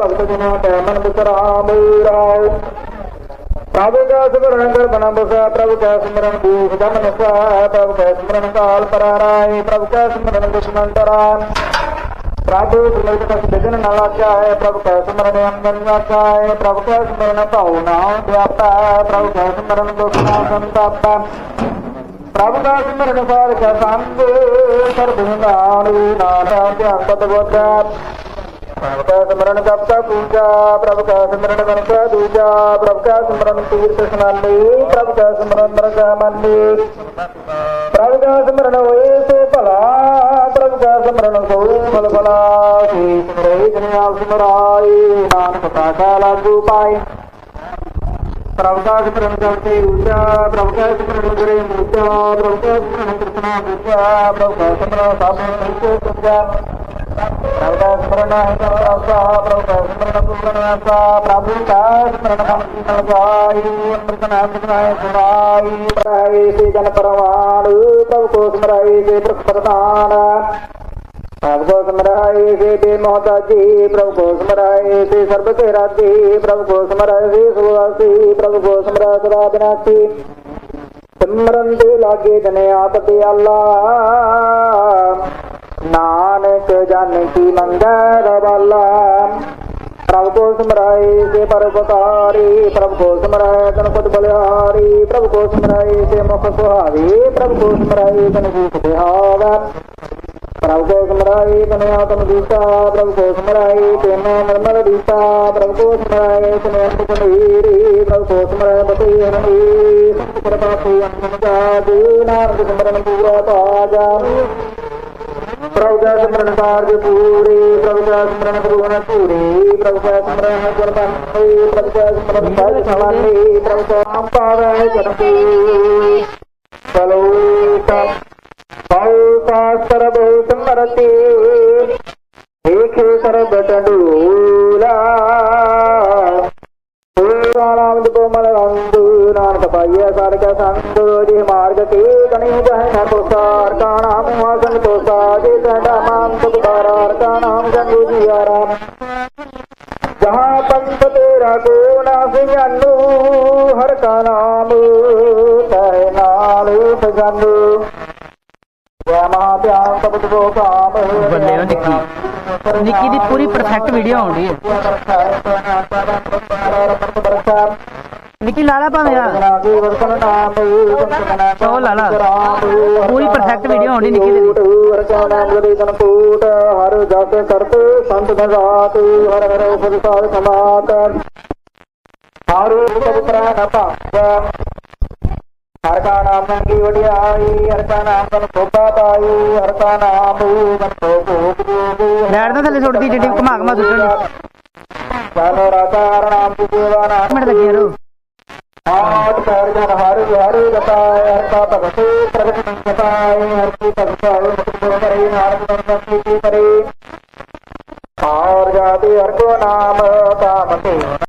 ਭਗਤ ਜਨਾ ਟੈਮਨ ਮਨ ਬਿਸਰਾਮ ਰਾਉ ਪ੍ਰਭੂ ਕਾ ਸਿਮਰਨ ਕਰ ਬਨਾ ਬਸਾ ਪ੍ਰਭੂ ਕਾ ਸਿਮਰਨ ਦੂਖ ਦਮ ਨਸਾ ਪ੍ਰਭੂ ਕਾ ਸਿਮਰਨ ਕਾਲ ਪਰਾਰਾਏ ਪ੍ਰਭੂ ਕਾ ਸਿਮਰਨ ਦੁਸ਼ਮਨ ਤਰਾਨ ਪ੍ਰਭੂ ਸਿਮਰਨ ਕਸ ਬਿਜਨ ਨਾ ਲਾਚਾਏ, ਪ੍ਰਭੂ ਕਾ ਸਿਮਰਨ ਅੰਗਨ ਲਾਚਾਏ ਪ੍ਰਭੂ ਕਾ ਸਿਮਰਨ ਭਾਉ ਨਾਮ ਵਿਆਪਾ ਪ੍ਰਭੂ ਕਾ ਸਿਮਰਨ ਦੁਖ ਨਾ ਸੰਤਾਪਾ। ਪ੍ਰਭੂ ਦਾ ਸਿਮਰਨ ਸਾਰ ਕਾ ਸੰਗ ਸਰਬ ਨਾਮ ਨਾਮ ਧਿਆਨ ਤਦ ਪ੍ਰਭ ਕਾ ਸਿਮਰਨ ਜਪ ਕਾ ਪੂਜਾ ਪ੍ਰਭ ਕਾ ਸਿਮਰਨ ਮਨ ਕਾ ਦੂਜਾ ਪ੍ਰਭ ਕਾ ਸਿਮਰਨ ਤੀਰਥ ਸਨਾਨੀ ਪ੍ਰਭ ਕਾ ਸਿਮਰਨ ਦਰਗਾ ਮੰਨੀ ਪ੍ਰਭ ਕਾ ਸਿਮਰਨ ਹੋਏ ਸੋ ਭਲਾ ਪ੍ਰਭ ਕਾ ਸਿਮਰਨ ਸੋਏ ਫਲ ਭਲਾ ਸੇ ਸਿਮਰੇ ਜਨ ਆਪ ਸਿਮਰਾਈ ਨਾਨਕ ਪਾਸਾ ਲਾਗੂ ਪਾਏ ਪ੍ਰਭ ਕਾ ਸਿਮਰਨ ਕਰਤੇ ਊਚਾ ਪ੍ਰਭ ਕਾ ਸਿਮਰਨ ਗੁਰੇ ਮੂਚਾ ਪ੍ਰਭ ਕਾ ਸਿਮਰਨ ਕਿਰਤਨਾ ਬੁਝਾ ਪ੍ਰਭ ਕਾ ਸਿਮਰਨ ਸਾਬਨ ਨਿਚੇ ਸੁਝਾ ਪ੍ਰਭੂ ਕਾ ਸਿਮਰਨ ਹੈ ਕਰਤਾ ਪ੍ਰਭ ਕਾ ਪੂਰਨ ਆਸਾ ਪ੍ਰਭੂ ਕਾ ਸਿਮਰਨ ਮਨ ਕੀ ਨਲ ਜਾਈ ਅੰਮ੍ਰਿਤ ਨਾਮ ਜਨਾਏ ਸੁਣਾਈ ਪਰਾਈ ਸੇ ਜਨ ਪਰਵਾਨ ਪ੍ਰਭ ਕੋ ਸਿਮਰਾਈ ਸੇ ਪ੍ਰਭ ਪ੍ਰਦਾਨ ਪ੍ਰਭ ਕੋ ਸਮਰਾਏ ਸੇ ਬੇ ਮਹਤਾਜੀ ਪ੍ਰਭ ਕੋ ਸਮਰਾਏ ਸੇ ਸਰਬ ਕੇ ਰਾਜੀ ਪ੍ਰਭ ਕੋ ਸਮਰਾਏ ਸੇ ਸੁਵਾਸੀ ਪ੍ਰਭ ਕੋ ਸਮਰਾਏ ਸਦਾ ਬਿਨਾਸੀ ਸਿਮਰਨ ਦੇ ਲਾਗੇ ਜਨੇ ਆਪ ਤੇ ਅੱਲਾ ਨਾਨਕ ਜਨ ਕੀ ਮੰਗੈ ਰਵਾਲਾ ਪ੍ਰਭ ਕੋ ਸਮਰਾਏ ਸੇ ਪਰਪਕਾਰੀ ਪ੍ਰਭ ਕੋ ਸਮਰਾਏ ਤਨ ਪਦ ਬਲਿਹਾਰੀ ਪ੍ਰਭ ਕੋ ਸਮਰਾਏ ਸੇ ਮੁਖ ਸੁਹਾਵੇ, ਪ੍ਰਭ ਕੋ ਸਮਰਾਏ ਤਨ ਭੂਖ ਬਿਹਾਵਾ। ਪ੍ਰਭ ਕੋ ਸਮਰਾਏ ਤਨ ਆਤਮ ਦੀਸਾ, ਪ੍ਰਭ ਕੋ ਸਮਰਾਏ ਤਨ ਨਿਰਮਲ ਦੀਸਾ, ਪ੍ਰਭ ਕੋ ਸਮਰਾਏ ਤਨ ਅੰਤ ਕਨੀਰੀ ਪ੍ਰਭ ਕੋ ਸਮਰਾਏ ਬਤੀ ਹਰੀ ਕਿਰਪਾ ਸੇ ਅੰਤ ਜਾਦੂ ਨਾਨਕ ਸਿਮਰਨ ਪੂਰਾ ਪਾਜਾ। ਦਾ ਸਿਮਰਨ ਗੁਰ ਬੰਦੇ ਪ੍ਰਭ ਦਾ ਸਿਮਰਨ ਸਾਧ ਸਵਾਲੇ ਪ੍ਰਭ ਦਾ ਨਾਮ ਪਾਵੇ ਜਨਤੀ ਚਲੋ ਤਾਂ ਰੰਗ ਨਾਨਕ ਪਾਈਐ ਸਰ ਕਾ ਸੰਗ ਜੇ ਮਾਰਗ ਤੇ ਗਣੀ ਜਹ ਪ੍ਰਸਾਰ ਕਾ ਨਾਮ ਵਾਸਨ ਤੋ ਸਾਜੇ ਸਦਾ ਮਾਨ ਤੁਦਾਰ ਕਾ ਨਾਮ ਜੰਗੂ ਜੀ ਆਰਾਮ ਜਹਾਂ ਪੰਥ ਤੇਰਾ ਕੋ ਨਾ ਸਿਆਨੂ ਹਰ ਕਾ ਨਾਮ ਤੈ ਨਾਲ ਸਜਨੂ। ਜੈ ਮਹਾ ਧਿਆਨ ਸਬਦ ਕੋ ਕਾਮ ਬੱਲੇ ਓ ਨਿੱਕੀ। ਨਿੱਕੀ ਦੀ ਪੂਰੀ video ਆਉਣ ਡਈ ਹੈ ਨਿੱਕੀ ਲਾਲਾ ਭਾਵੇਂ ਆ ਉਹ ਲਾ ਲਾ। ਪੂਰੀ perfect video ਆਉਣੀ ਨਿੱਕੀ ਦੀ। ਕੋਟ ਹਰ ਜਸ ਕਰਤ ਸੰਤ ਨਜ਼ਾਤ ਹਰ ਹਰ ਉਪਦ ਸਾਧ ਸਮਾਤ ਹਰ ਉਪਦ ਪ੍ਰਾਨ ਭਾਗ ਹਰ ਕਾ ਨਾਮ ਮੰਗੀ ਵਡਿਆਈ ਹਰ ਕਾ ਨਾਮ ਤਨ ਸੋਭਾ ਪਾਈ ਹਰ ਕਾ ਨਾਮ ਮਨ ਭੋਗ ਜੋਗ ਲੈਟ ਦਾ ਥੱਲੇ ਸੁੱਟਦੀ ਜਿੱਡੀ ਘੁਮਾ ਘੁਮਾ ਸੁੱਟਣ ਦੀ ਸਾਨੋ ਰਾਕਾਰ ਨਾਮ ਪੁਜੇਵਾ ਨਾਮ ਮਿੰਟ ਲੱਗੀ ਰੋ ਹਰ ਜਨ ਹਰ ਹਰੇ ਰਤਾਇ ਹਰਤਾ ਭਗਤੇ ਪ੍ਰਗਟ ਨੰਦਤਾਇ ਹਰਤੀ ਭਗਤਾਇ ਮੁਕਤ ਗੁਰ ਕਰੇ ਨਾਰਦ ਨੰਦਤੀ ਕੀ ਕਰੇ?